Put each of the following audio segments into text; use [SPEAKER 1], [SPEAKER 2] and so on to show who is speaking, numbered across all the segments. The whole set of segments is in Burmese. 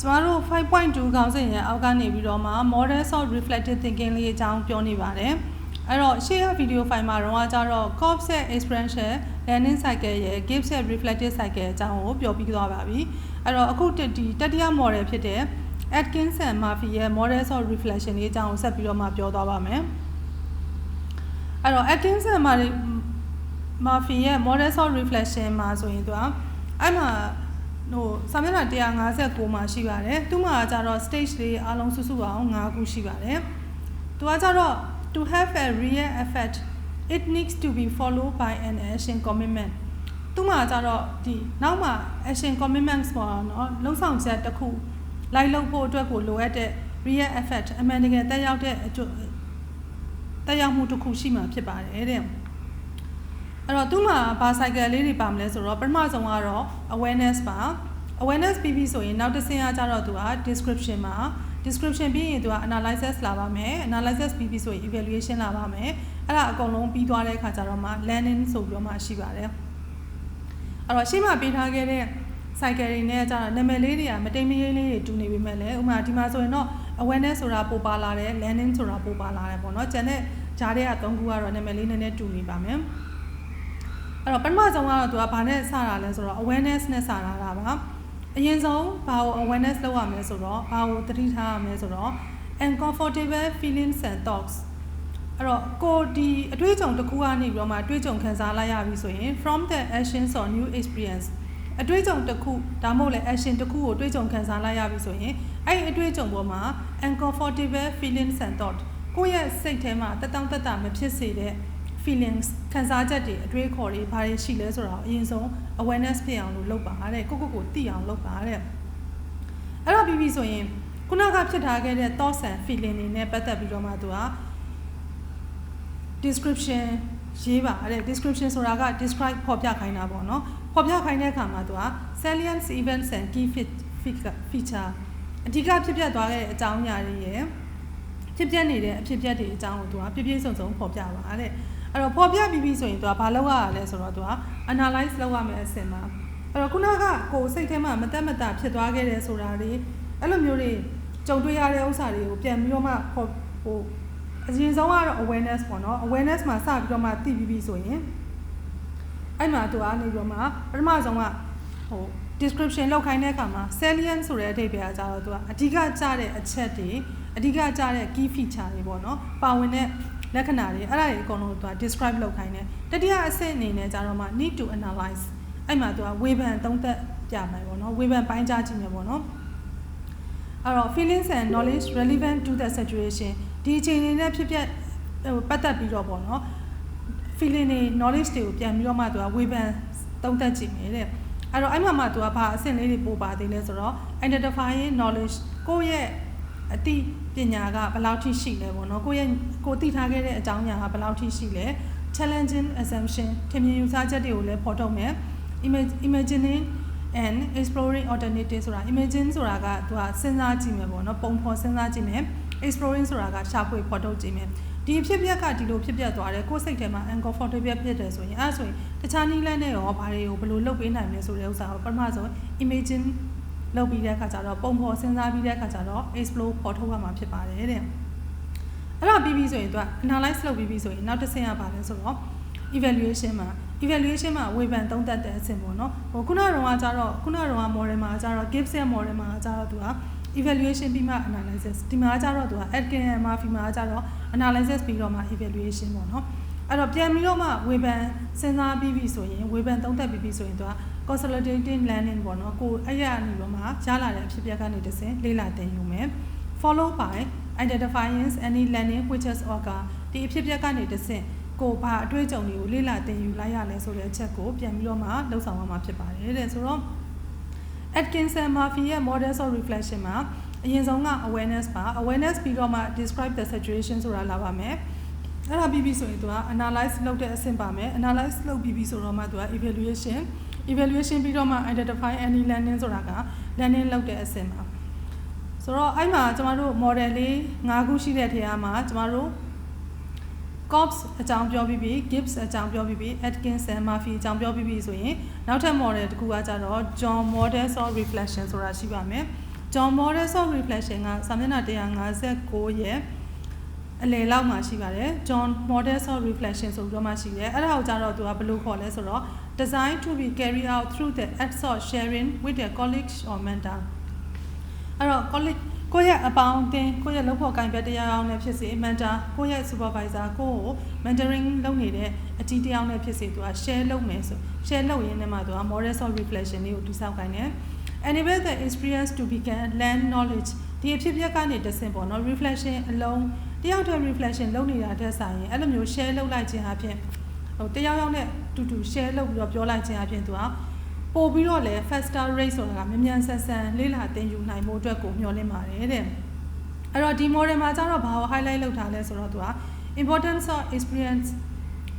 [SPEAKER 1] ကျမတို့5.2ခေါင်းစဉ်ရဲ့အောက်ကနေပြီးတော့မှ models of reflective thinking လေးအကြောင်းပြောနေပါတယ်အဲ့တော့ရှေ့ကဗီဒီယိုဖိုင်မှာတော့ကျတော့ Cobb's ရဲ့ experiential learning cycle ရဲ့ Gibbs ရဲ့ reflective cycle အကြောင်းကိုပြောပြီးသွားပါပြီအဲ့တော့အခုဒီတတိယ model ဖြစ်တဲ့ Atkins and Murphy ရဲ့ models of reflection လေးအကြောင်းကိုဆက်ပြီးတော့မှပြောသွားပါမယ်အဲ့တော့ Atkins and Murphy ရဲ့ models of reflection မှာဆိုရင်သူကအဲ့မှာ ဟိုစာမျက်နှာ159မှာရှိပါတယ်သူမှာကျတော့ stage လေးအလုံးစုစုအောင်5ခုရှိပါတယ်သူကကျတော့ to have a real effect it needs to be followed by an action commitment သူမှာကျတော့ဒီနောက်မှာ action commitments ပေါ့နော်လုံဆောင်ချက်တစ်ခုလိုက်လုပ်ဖို့အတွက်ကိုလိုအပ်တဲ့ real effect အမှန်တကယ်တက်ရောက်တဲ့အကျိုးတက်ရောက်မှုတစ်ခုရှိမှာဖြစ်ပါတယ်တဲ့ အဲ့တော့သူ့မှာဘာ cycle လေးတွေပါမလဲဆိုတော့ပထမဆုံးကတော့ awareness ပါ awareness ပြီးပြီဆိုရင်နောက်တစ်ဆင့်ကကြတော့သူက description မှာ description ပြီးရင်သူက analysis လာပါမယ် analysis ပြီးပြီဆိုရင် evaluation လာပါမယ်အဲ့ဒါအကုန်လုံးပြီးသွားတဲ့အခါကျတော့မှ learning ဆိုပြီးတော့မှရှိပါတယ်အဲ့တော့ရှေ့မှာပေးထားခဲ့တဲ့ cycle တွေနဲ့ကျတော့နာမည်လေးတွေကမတိမ်မရေးလေးတွေတူနေပြီမဲ့လေဥပမာဒီမှာဆိုရင်တော့ awareness ဆိုတာပိုပါလာတယ် learning ဆိုတာပိုပါလာတယ်ပေါ့နော်ကျန်တဲ့ဂျားတွေက၃ခုကတော့နာမည်လေးနည်းနည်းတူနေပါမယ် အဲ့တော့ပထမဆုံးကတော့သူကဘာနဲ့စတာလဲဆိုတော့ awareness နဲ့စတာတာပါအရင်ဆုံးဘာကို awareness လုပ်ရမလဲဆိုတော့ဘာကိုသတိထားရမလဲဆိုတော့ uncomfortable feelings and thoughts အဲ့တော့ကိုဒီအတွေ့အကြုံတစ်ခုကနေပြီးတော့မှအတွေ့အကြုံခံစားလိုက်ရပြီဆိုရင် from the actions or new experience အတွေ့အကြုံတစ်ခုဒါမှမဟုတ်လေ action တစ်ခုကိုအတွေ့အကြုံခံစားလိုက်ရပြီဆိုရင်အဲ့ဒီအတွေ့အကြုံပေါ်မှာ uncomfortable feelings and thought ကိုယ့်ရဲ့စိတ်ထဲမှာတက်တောင့်တက်တာမဖြစ်စေတဲ့ feelings ခံစားချက်တွေအတွေးခေါ်တွေဘာတွေရှိလဲဆိုတော့အရင်ဆုံး awareness ဖြစ်အောင်လို့လုပ်ပါတဲ့ကိုကိုကိုသိအောင်လုပ်ပါတဲ့အဲ့တော့ပြီးပြီဆိုရင်ခုနကဖြစ်ထားခဲ့တဲ့ thoughts and feeling တွေနဲ့ပတ်သက်ပြီးတော့မှသူက description ရေးပါတဲ့ description ဆိုတာက describe ဖော်ပြခိုင်းတာပေါ့နော်ဖော်ပြခိုင်းတဲ့အခါမှာသူက salient events and key feature အဓိကဖြစ်ပျက်သွားတဲ့အကြောင်းအရာတွေရယ်ဖြစ်ပျက်နေတဲ့အဖြစ်ပျက်တွေအကြောင်းကိုသူကပြည့်ပြည့်စုံစုံဖော်ပြပါတဲ့ အဲ့တော့ဖော်ပြပြီးပြီဆိုရင်သူကဘာလုပ်ရလဲဆိုတော့သူက analyze လုပ်ရမယ်အဆင့်မှာအဲ့တော့ခုနကကိုယ်စိတ်ထဲမှာမတက်မတာဖြစ်သွားခဲ့တယ်ဆိုတာတွေအဲ့လိုမျိုးတွေကြုံတွေ့ရတဲ့ဥစ္စာတွေကိုပြန်ပြီးတော့မှဟိုဟိုအရင်ဆုံးကတော့ awareness ပေါ့နော် awareness မှာစပြီးတော့မှသိပြီးပြီဆိုရင်အဲ့မှာသူကနေပြီးတော့မှပထမဆုံးကဟို description လောက်ခိုင်းတဲ့အခါမှာ salient ဆိုတဲ့အဓိပ္ပာယ်ကကြတော့သူကအဓိကကျတဲ့အချက်တွေအဓိကကျတဲ့ key feature တွေပေါ့နော်ပါဝင်တဲ့ လက္ခဏာတွေအဲ့ဒါတွေအကုန်လုံးသူက describe လုပ်ခိုင်းတယ်တတိယအဆင့်အနေနဲ့ကြတော့မှ need to analyze အဲ့မှာသူကဝေဖန်သုံးသပ်ပြမယ်ပေါ့နော်ဝေဖန်ပိုင်းခြားကြည့်မယ်ပေါ့နော်အဲ့တော့ feelings and knowledge relevant to the situation ဒီအချိန်လေးနဲ့ဖြစ်ပျက်ဟိုပတ်သက်ပြီးတော့ပေါ့နော် feeling တွေ knowledge တွေကိုပြန်ပြီးတော့မှသူကဝေဖန်သုံးသပ်ကြည့်မယ်တဲ့အဲ့တော့အဲ့မှာမှသူကဘာအဆင့်လေးတွေပို့ပါသေးလဲဆိုတော့ identifying knowledge ကိုယ့်ရဲ့ အသိပညာကဘယ်လောက်ထိရှိလဲပေါ့နော်ကိုယ့်ရဲ့ကိုသိထားခဲ့တဲ့အကြောင်းအရာကဘယ်လောက်ထိရှိလဲ challenging assumption ထင်မြင်ယူဆချက်တွေကိုလည်းဖော်ထုတ်မယ် imagining and exploring alternative ဆိုတာ imagine ဆိုတာကသူကစဉ်းစားကြည့်မယ်ပေါ့နော်ပုံဖော်စဉ်းစားကြည့်မယ် exploring ဆိုတာကရှာဖွေဖော်ထုတ်ကြည့်မယ်ဒီဖြစ်ပျက်ကဒီလိုဖြစ်ပျက်သွားတယ်ကိုယ်စိတ်ထဲမှာ uncomfortable ဖြစ်တယ်ဆိုရင်အဲဆိုရင်တခြားနည်းလမ်းနဲ့ရောဘာတွေကိုဘယ်လိုလုပ်ပေးနိုင်မလဲဆိုတဲ့ဥစ္စာကိုပထမဆုံး imagine လုပ်ပြီးတဲ့အခါကျတော့ပုံဖော်စဉ်းစားပြီးတဲ့အခါကျတော့ explore ဖော်ထုတ်ရမှာဖြစ်ပါတယ်တဲ့အဲ့တော့ပြီးပြီဆိုရင်သူက analyze လုပ်ပြီးပြီဆိုရင်နောက်တစ်ဆင့်ရပါလဲဆိုတော့ evaluation မှာ evaluation မှာဝေဖန်သုံးသပ်တဲ့အဆင့်ပေါ့နော်ဟိုခုနကတော့ကျတော့ခုနကတော့ model မှာကျတော့ Gibbs model မှာကျတော့သူက evaluation ပြီးမှ analysis ဒီမှာကျတော့သူက Atkin and Murphy မှာကျတော့ analysis ပြီးတော့မှ evaluation ပေါ့နော်အဲ့တော့ပြန်ပြီးတော့မှဝေဖန်စဉ်းစားပြီးပြီဆိုရင်ဝေဖန်သုံးသပ်ပြီးပြီဆိုရင်သူက consolidating learning ပေါ့နော်ကိုအဲ့ရအနေတော့မှရလာတဲ့အဖြစ်အပျက်ကနေတစ်ဆင့်လေ့လာသင်ယူမယ် follow by identifying any learning which is occur ဒီအဖြစ်အပျက်ကနေတစ်ဆင့်ကိုဘာအတွေ့အကြုံတွေကိုလေ့လာသင်ယူလိုက်ရလဲဆိုတဲ့အချက်ကိုပြန်ပြီးတော့မှလှုပ်ဆောင်ရမှာဖြစ်ပါတယ်တဲ့ဆိုတော့ Atkinson Murphy ရဲ့ models of reflection မှာအရင်ဆုံးက awareness ပါ awareness ပြီးတော့မှ describe the situation ဆိုတာလာပါမယ် အဲ့ဒါပြီးပြီဆိုရင်သူက analyze လုပ်တဲ့အဆင့်ပါမယ် analyze လုပ်ပြီးပြီဆိုတော့မှသူက evaluation evaluation ပြီးတော့မှ identify any learning ဆိုတာက learning လုပ်တဲ့အဆင့်ပါဆိုတော့အဲ့မှာကျမတို့ model လေး၅ခုရှိတဲ့ထဲမှာကျမတို့ Cobbs အကြောင်းပြောပြီးပြီ Gibbs အကြောင်းပြောပြီးပြီ Atkins and Murphy အကြောင်းပြောပြီးပြီဆိုရင်နောက်ထပ် model တစ်ခုကကြတော့ John Models of Reflection ဆိုတာရှိပါမယ် John Models of Reflection ကစာမျက်နှာ159ရဲ့ အလယ်လောက်မှာရှိပါတယ် John Models of Reflection ဆိုပြီးတော့မှရှိတယ်အဲ့ဒါကိုကြတော့သူကဘယ်လိုခေါ်လဲဆိုတော့ design to be carried out through the acts of sharing with their colleagues or mentor အဲ့တော့ colleague ကိုယ့်ရဲ့အပေါင်းအသင်းကိုယ့်ရဲ့လုပ်ဖို့ကိုင်ပြတရားအောင်နဲ့ဖြစ်စေ mentor ကိုယ့်ရဲ့ supervisor ကိုယ့်ကို mentoring လုပ်နေတဲ့အကြီးတရားနဲ့ဖြစ်စေသူက share လုပ်မယ်ဆို share လုပ်ရင်းနဲ့မှသူက models of reflection လေးကိုတိစောက်ခိုင်းတယ် enable the experience to begin learn knowledge ဒီအဖြစ်အပျက်ကနေတဆင့်ပေါ့နော် reflection အလုံး တယောက်တည်း reflection လုပ်နေတာတက်ဆိုင်ရင်အဲ့လိုမျိုး share လုပ်လိုက်ခြင်းအပြင်ဟိုတယောက်ယောက်နဲ့တူတူ share လုပ်ပြီးတော့ပြောလိုက်ခြင်းအပြင်သူကပို့ပြီးတော့လည်း faster rate ဆိုတာကမြန်မြန်ဆန်ဆန်လေးလာတင်ယူနိုင်မှုအတွက်ကိုမျှော်လင့်ပါတယ်တဲ့အဲ့တော့ဒီ model မှာကျတော့ဘာကို highlight လုပ်ထားလဲဆိုတော့သူက importance of experience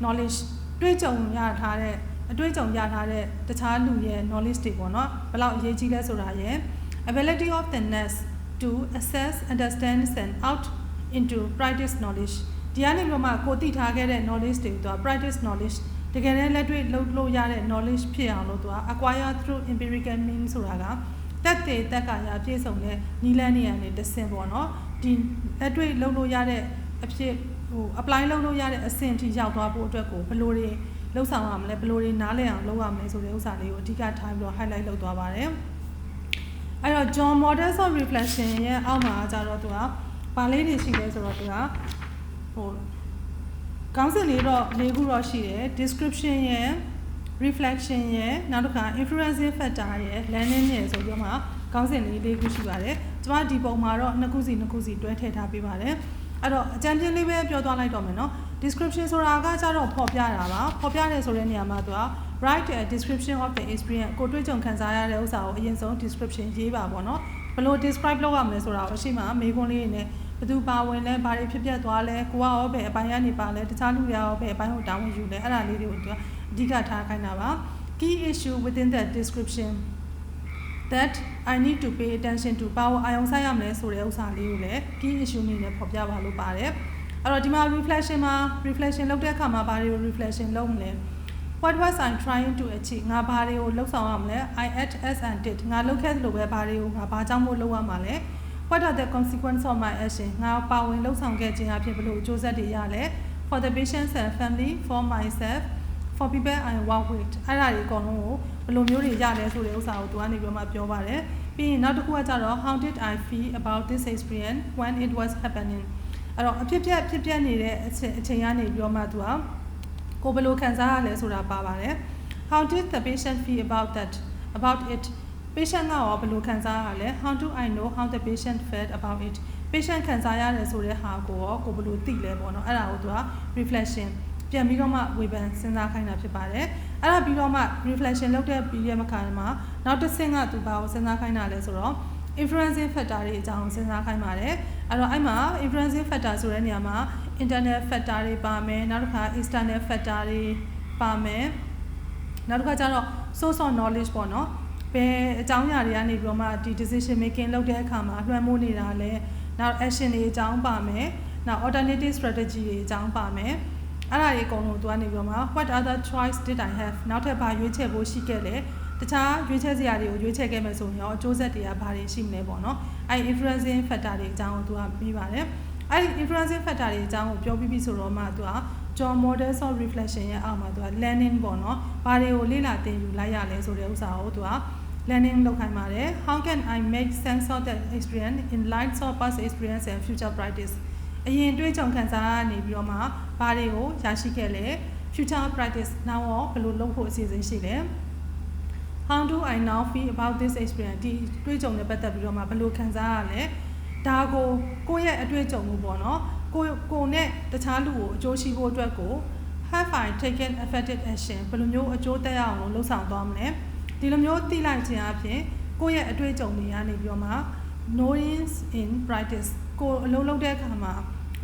[SPEAKER 1] knowledge တွေ့ကြုံရထားတဲ့အတွေ့အကြုံရထားတဲ့တခြားလူရဲ့ knowledge တွေပေါ့နော်ဘယ်လောက်အရေးကြီးလဲဆိုတာရယ် ability of the nurse to assess understand and out into practice knowledge ဒီကနေပြီးတော့မှကိုသိထားခဲ့တဲ့ knowledge တွေသူက practice knowledge တကယ်တမ်းလက်တွေ့လုပ်လို့ရတဲ့ knowledge ဖြစ်အောင်လို့သူက acquire through empirical means ဆိုတာကတက်သေးတက်ကရာပြည့်စုံတဲ့နီးလန်းနေရတဲ့တဆင့်ပေါ့နော်ဒီလက်တွေ့လုပ်လို့ရတဲ့အဖြစ်ဟို apply လုပ်လို့ရတဲ့အဆင့်အထိရောက်သွားဖို့အတွက်ကိုဘယ်လိုတွေလှုပ်ဆောင်ရမလဲဘယ်လိုတွေနားလည်အောင်လုပ်ရမလဲဆိုတဲ့ဥစ္စာလေးကိုအဓိကထားပြီးတော့ highlight လုပ်သွားပါတယ်အဲ့တော့ John Models of Reflection ရဲ့အောက်မှာကျတော့သူက ဘာလေးတွေရှိလဲဆိုတော့သူကဟိုကောင်းစဉ်လေးတော့၄ခုတော့ရှိတယ် description ရဲ့ reflection ရဲ့နောက်တစ်ခါ influencing factor ရဲ့ learning ရဲ့ဆိုပြီးတော့မှကောင်းစဉ်လေး၄ခုရှိပါတယ်ကျွန်မဒီပုံမှာတော့နှစ်ခုစီနှစ်ခုစီတွဲထည့်ထားပေးပါတယ်အဲ့တော့အကြံပြင်းလေးပဲပြောသွားလိုက်တော့မယ်နော် description ဆိုတာကကြတော့ဖော်ပြတာပါဖော်ပြတယ်ဆိုတဲ့နေရာမှာသူက write a description of the experience ကိုတွေ့ကြုံခံစားရတဲ့ဥစ္စာကိုအရင်ဆုံး description ရေးပါပေါ့နော်ဘယ်လို describe လုပ်ရမလဲဆိုတာကိုအရှိမမေးခွန်းလေးတွေနဲ့ ဘသူပါဝင်လဲဘာတွေဖြစ်ပျက်သွားလဲကိုကရောဘယ်အပိုင်းကနေပါလဲတခြားလူတွေရောဘယ်အပိုင်းကိုတာဝန်ယူလဲအဲ့ဒါလေးတွေကိုသူကအဓိကထားခိုင်းတာပါ key issue within that description that I need to pay attention to ဘာကိုအာရုံစိုက်ရမလဲဆိုတဲ့ဥစ္စာလေးကိုလည်း key issue အနေနဲ့ဖော်ပြပါလို့ပါတယ်အဲ့တော့ဒီမှာ reflection မှာ reflection လုပ်တဲ့အခါမှာဘာတွေကို reflection လုပ်မလဲ what was i trying to achieve ငါဘာတွေကိုလှုပ်ဆောင်ရမလဲ i at as and did ငါလုပ်ခဲ့သလိုပဲဘာတွေကိုငါဘာကြောင့်မို့လုပ်ရမှာလဲ what are the consequence of my action ငါပါဝင်လှုပ်ဆောင်ခဲ့ခြင်းအဖြစ်ဘယ်လိုအကျိုးဆက်တွေရလဲ for the patients and family for myself for people i work with အဲ့ဒါတွေအကုန်လုံးကိုဘယ်လိုမျိုးတွေရလဲဆိုတဲ့ဥစ္စာကိုသူကနေပြီးမှပြောပါတယ်ပြီးရင်နောက်တစ်ခုကကြတော့ how did i feel about this experience when it was happening အဲ့တော့အဖြစ်ပြက်ဖြစ်ပြက်နေတဲ့အချိန်အချိန်ကနေပြီးတော့မှသူကကိုဘယ်လိုခံစားရလဲဆိုတာပါပါတယ် how did the patient feel about that about it patient ကရောဘယ်လိုခံစားရလဲ how do i know how the patient felt about it patient ခံစားရတယ်ဆိုတဲ့ဟာကိုရောကိုဘယ်လိုသိလဲပေါ့နော်အဲ့ဒါကိုသူက reflection ပြန်ပြီးတော့မှဝေဖန်စဉ်းစားခိုင်းတာဖြစ်ပါတယ်အဲ့ဒါပြီးတော့မှ reflection လုပ်တဲ့ပြီးရမခါမှာနောက်တစ်ဆင့်ကသူဘာကိုစဉ်းစားခိုင်းတာလဲဆိုတော့ influencing factor တွေအကြောင်းစဉ်းစားခိုင်းပါတယ်အဲ့တော့အဲ့မှာ influencing factor ဆိုတဲ့နေရာမှာ internal factor တွေပါမယ်နောက်တစ်ခါ external factor တွေပါမယ်နောက်တစ်ခါကျတော့ source of knowledge ပေါ့နော် ဘယ်အကြောင်းအရာတွေကနေပြီးတော့မှဒီ decision making လုပ်တဲ့အခါမှာလွှမ်းမိုးနေတာလဲနောက် action တွေအကြောင်းပါမယ်နောက် alternative strategy တွေအကြောင်းပါမယ်အဲ့ဒါတွေအကုန်လုံးသူကနေပြီးတော့မှ what other choice did i have နောက်ထပ်ဘာရွေးချယ်ဖို့ရှိခဲ့လဲတခြားရွေးချယ်စရာတွေကိုရွေးချယ်ခဲ့မယ်ဆိုရင်ရောအကျိုးဆက်တွေကဘာတွေရှိမလဲပေါ့နော်အဲ့ influencing factor တွေအကြောင်းကိုသူကပြီးပါတယ်အဲ့ဒီ influencing factor တွေအကြောင်းကိုပြောပြီးပြီဆိုတော့မှသူက John Models of Reflection ရဲ့အောက်မှာသူက learning ပေါ့နော်ဘာတွေကိုလေ့လာသင်ယူလိုက်ရလဲဆိုတဲ့ဥစ္စာကိုသူက learning လုပ်ခိုင်းပါတယ် how can i make sense of that experience in light of past experience and future practice အရင်တွေ့ကြုံခံစားရနေပြီးတော့မှဘာတွေကိုရရှိခဲ့လဲ future practice နောက်ရောဘယ်လိုလုပ်ဖို့အစီအစဉ်ရှိလဲ how do i now feel about this experience ဒီတွေ့ကြုံနဲ့ပတ်သက်ပြီးတော့မှဘယ်လိုခံစားရလဲဒါကိုကိုယ့်ရဲ့အတွေ့အကြုံမှုပေါ့နော်ကိုကိုနဲ့တခြားလူကိုအကျိုးရှိဖို့အတွက်ကို have i taken effective action ဘယ်လိုမျိုးအကျိုးသက်ရောက်အောင်လုပ်ဆောင်သွားမလဲ ဒီလိုမျိုးသိလိုက်ခြင်းအပြင်ကိုယ့်ရဲ့အတွေ့အကြုံတွေကနေပြီးတော့မှ knowing in practice ကိုအလုံးလုံးတဲ့အခါမှာ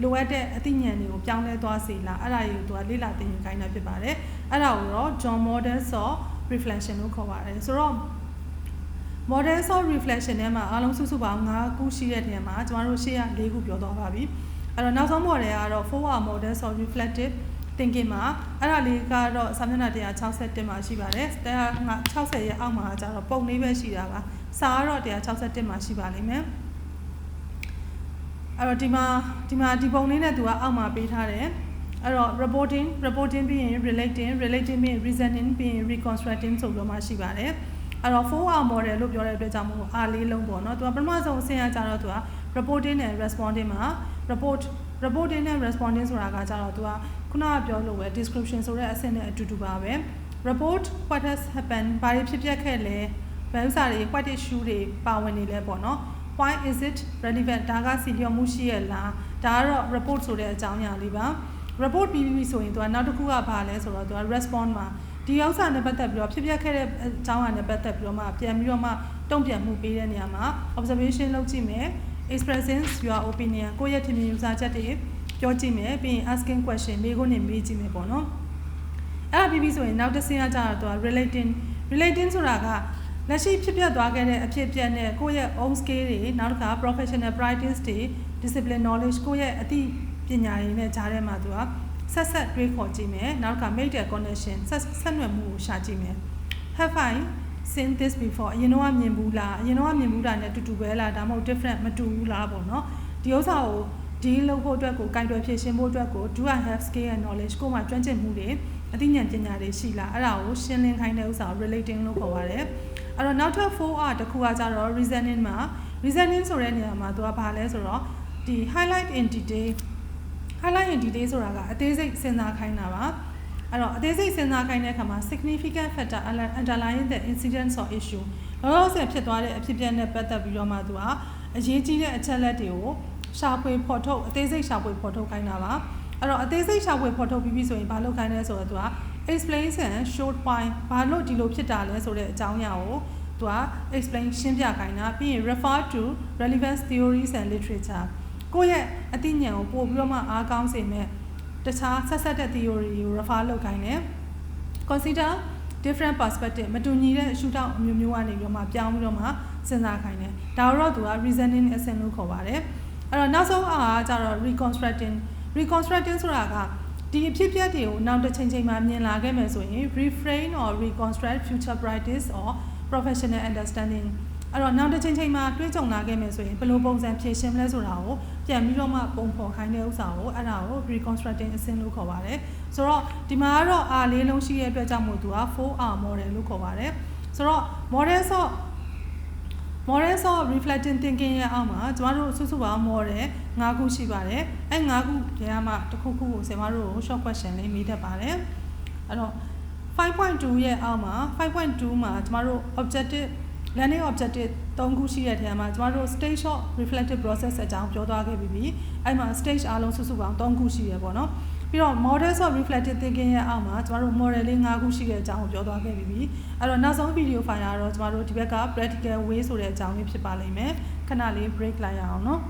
[SPEAKER 1] လိုအပ်တဲ့အသိဉာဏ်တွေကိုပြောင်းလဲသွားစေလားအဲ့ဒါတွေကိုသူကလေ့လာသင်ယူခိုင်းတာဖြစ်ပါတယ်အဲ့ဒါကိုတော့ John Models of reflection လို့ခေါ်ပါတယ်ဆိုတော့ models of reflection ထဲမှာအားလုံးစုစုပေါင်း5ခုရှိတဲ့ထဲမှာကျမတို့ရှေ့က4ခုပြောသွားပါပြီအဲ့တော့နောက်ဆုံး model ကတော့ four are models of reflective thinking မှာအဲ့ဒါလေးကတော့စာမျက်နှာ161မှာရှိပါတယ်160ရဲ့အောက်မှာကျတော့ပုံလေးပဲရှိတာပါစာကတော့161မှာရှိပါလိမ့်မယ်အဲ့တော့ဒီမှာဒီမှာဒီပုံလေးနဲ့သူကအောက်မှာပေးထားတယ်အဲ့တော့ reporting reporting ပြီးရင် relating relating ပြီးရင် reasoning ပြီးရင် reconstructing ဆိုပြီးတော့မှရှိပါတယ်အဲ့တော့4 hour model လို့ပြောတဲ့အတွက်ကြောင့်မို့အားလေးလုံးပေါ့နော်သူကပထမဆုံးအဆင့်ကကြတော့သူက reporting နဲ့ responding မှာ report reporting နဲ့ responding ဆိုတာကကြတော့သူက ခုနကပြောလို့ပဲ description ဆိုတဲ့အဆင့်နဲ့အတူတူပါပဲ report what has happened ဘာတွေဖြစ်ပျက်ခဲ့လဲဘယ်ဥစ္စာတွေ what issue တွေပါဝင်နေလဲပေါ့နော် why is it relevant ဒါကစီလျော်မှုရှိရလားဒါကတော့ report ဆိုတဲ့အကြောင်းအရာလေးပါ report ပြီးပြီဆိုရင်သူကနောက်တစ်ခုကဘာလဲဆိုတော့သူက response မှာဒီဥစ္စာနဲ့ပတ်သက်ပြီးတော့ဖြစ်ပျက်ခဲ့တဲ့အကြောင်းအရာနဲ့ပတ်သက်ပြီးတော့မှပြန်ပြီးတော့မှတုံ့ပြန်မှုပေးတဲ့နေရာမှာ observation လုပ်ကြည့်မယ် expressing your opinion ကိုယ့်ရဲ့ထင်မြင်ယူဆချက်တွေ ပြောကြည့်မယ်ပြီးရင် asking question မေးခွန်းတွေမေးကြည့်မယ်ပေါ့နော်အဲ့ဒါပြီးပြီဆိုရင်နောက်တစ်ဆင့်ကကြတော့သူက relating relating ဆိုတာကလက်ရှိဖြစ်ပျက်သွားခဲ့တဲ့အဖြစ်အပျက်နဲ့ကိုယ့်ရဲ့ own skill တွေနောက်တစ်ခါ professional practice တွေ discipline knowledge ကိုယ့်ရဲ့အသိပညာတွေနဲ့ကြားထဲမှာသူကဆက်ဆက်တွေးခေါ်ကြည့်မယ်နောက်တစ်ခါ make the connection ဆက်ဆက်နွယ်မှုကိုရှာကြည့်မယ် have I seen this before အရင်တော့မြင်ဘူးလားအရင်တော့မြင်ဘူးတာနဲ့တူတူပဲလားဒါမှမဟုတ် different မတူဘူးလားပေါ့နော်ဒီဥစ္စာကို ဒီလုပ်ဖို့အတွက်ကိုကင်တွယ်ဖြည့်ရှင်းဖို့အတွက်ကို do I have skill and knowledge ကိုမှကျွမ်းကျင်မှုတွေအသိဉာဏ်ပညာတွေရှိလားအဲ့ဒါကိုရှင်းလင်းခိုင်းတဲ့ဥစ္စာကို relating လို့ခေါ်ပါတယ်အဲ့တော့နောက်ထပ် 4R တစ်ခုကကြတော့ reasoning မှာ reasoning ဆိုတဲ့နေရာမှာသူကဘာလဲဆိုတော့ဒီ highlight in detail highlight in detail ဆိုတာကအသေးစိတ်စဉ်းစားခိုင်းတာပါအဲ့တော့အသေးစိတ်စဉ်းစားခိုင်းတဲ့အခါမှာ significant factor underlying the incident or issue လောလောဆယ်ဖြစ်သွားတဲ့အဖြစ်အပျက်နဲ့ပတ်သက်ပြီးတော့မှသူကအရေးကြီးတဲ့အချက်လက်တွေကို ရှာဖွေဖော်ထုတ်အသေးစိတ်ရှာဖွေဖော်ထုတ်ခိုင်းတာပါအဲ့တော့အသေးစိတ်ရှာဖွေဖော်ထုတ်ပြီးပြီဆိုရင်ဘာလုပ်ခိုင်းလဲဆိုတော့သူက explain and short point ဘာလို့ဒီလိုဖြစ်တာလဲဆိုတဲ့အကြောင်းအရာကိုသူက explain ရှင်းပြခိုင်းတာပြီးရင် refer to relevant theories and literature ကိုယ့်ရဲ့အသိဉာဏ်ကိုပို့ပြီးတော့မှအားကောင်းစေမဲ့တခြားဆက်ဆက်တဲ့ theory ကို refer လုပ်ခိုင်းတယ် consider different perspective မတူညီတဲ့အရှုထောင့်အမျိုးမျိုးကနေပြီးတော့မှပြောင်းပြီးတော့မှစဉ်းစားခိုင်းတယ်ဒါတော့သူက reasoning essence လို့ခေါ်ပါတယ် အဲ့တော့နောက်ဆုံးအားကကျတော့ reconstructing reconstructing ဆိုတာကဒီအဖြစ်အပျက်တွေကိုနောက်တစ်ချိန်ချိန်မှာမြင်လာခဲ့မယ်ဆိုရင် refrain or reconstruct future practice or professional understanding အဲ့တော့နောက်တစ်ချိန်ချိန်မှာတွေးကြုံလာခဲ့မယ်ဆိုရင်ဘယ်လိုပုံစံဖြည့်ရှင်းမလဲဆိုတာကိုပြန်ပြီးတော့မှပုံဖော်ခိုင်းတဲ့ဥစ္စာကိုအဲ့ဒါကို reconstructing အဆင့်လို့ခေါ်ပါတယ်ဆိုတော့ဒီမှာကတော့ R လေးလုံးရှိတဲ့အတွက်ကြောင့်မို့သူက 4R model လို့ခေါ်ပါတယ်ဆိုတော့ model ဆော့ model of reflecting thinking ရဲ့အောက်မှာကျမတို့စုစုပေါင်း model ၅ခုရှိပါတယ်အဲ၅ခုထဲမှာတစ်ခုခုကိုဆင်မတို့ကို short question လေးမေးတတ်ပါတယ်အဲ့တော့5.2ရဲ့အောက်မှာ5.2မှာကျမတို့ objective learning objective ၃ခုရှိတဲ့ထဲမှာကျမတို့ stage of reflective process အကြောင်းပြောသွားခဲ့ပြီးပြီအဲ့မှာ stage အားလုံးစုစုပေါင်း၃ခုရှိရပေါ့နော် ပြီးတော့ models of reflective thinking ရဲ့အောက်မှာကျမတို့ model လေး၅ခုရှိတဲ့အကြောင်းကိုပြောသွားခဲ့ပြီးပြီအဲ့တော့နောက်ဆုံး video file ကတော့ကျမတို့ဒီဘက်က practical way ဆိုတဲ့အကြောင်းလေးဖြစ်ပါလိမ့်မယ်ခဏလေး break လိုက်ရအောင်နော်